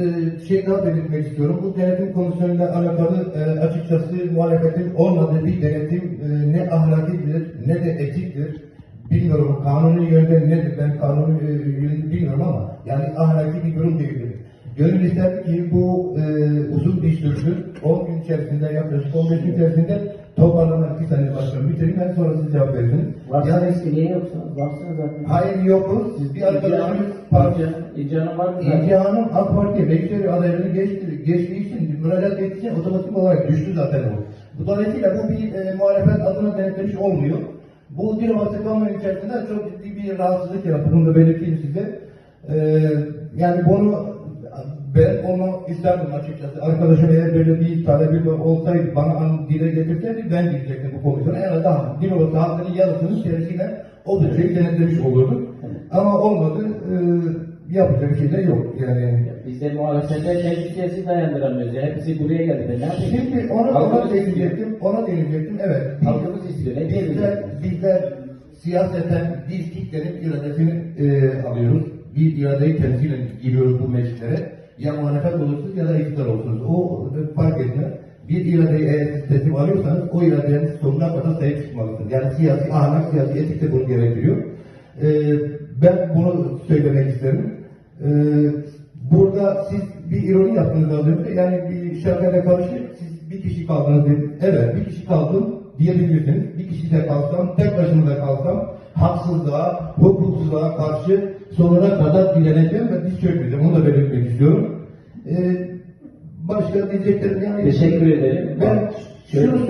e, şey daha belirtmek istiyorum. Bu denetim komisyonuyla alakalı e, açıkçası muhalefetin olmadığı bir denetim e, ne ahlakidir ne de etiktir. Bilmiyorum kanuni yönde nedir ben kanuni e, yönünü bilmiyorum ama yani ahlaki bir durum değildir. Gönül ister ki bu e, uzun bir sürsün. 10 gün içerisinde yaklaşık 15 gün içerisinde toparlanan iki sene başkanı bitireyim ben sonra siz cevap verirsiniz. Varsa eski niye yoksunuz? Varsınız zaten. Hayır yokuz. Siz bir arkadaşımız parça İnce Hanım var mı? İnci Hanım AK Parti Meclisi adayını geçti, geçtiği için, müracaat ettiği için otomatik olarak düştü zaten o. Bu dolayısıyla bu bir e, muhalefet adına denetlemiş olmuyor. Bu Dilovası kamuoyu içerisinde çok ciddi bir rahatsızlık yarattı. Bunu da belirteyim size. E, yani bunu ben onu isterdim açıkçası. Arkadaşım eğer böyle bir talebi olsaydı bana an dile getirseydi ben gidecektim bu komisyona. En azından Dilovası halkının yarısını içerisiyle o düzeyde denetlemiş olurduk. Ama olmadı. E, yapacak bir şey de yok. Yani Biz de muhalefete meclis üyesi dayandıramıyoruz. Ya. Hepsi buraya geldi. Ben ne yapayım? Şimdi ona, ona değinecektim, ona değinecektim. Evet. Halkımız istiyor. Ne Bizler, bizler siyaseten bir kitlenin iradesini e, alıyoruz. Bir iradeyi temsilen giriyoruz bu meclislere. Ya muhalefet olursunuz ya da iktidar olursunuz. O fark etmez. Bir iradeyi eğer teslim alıyorsanız o iradenin sonuna kadar sahip çıkmalısınız. Yani siyasi ahlak, siyasi etik de bunu gerektiriyor. E, ben bunu söylemek isterim. E, burada siz bir ironi yaptınız az önce. Yani bir şakayla karışık. Siz bir kişi kaldınız dediniz. Evet bir kişi kaldım diyebilirsiniz. Bir kişi de kalsam, tek başıma da kalsam haksızlığa, hukuksuzluğa karşı sonuna kadar direneceğim ve diz çökmeyeceğim. Onu da belirtmek istiyorum. Başka diyeceklerim yani. Teşekkür ederim. Ben şunu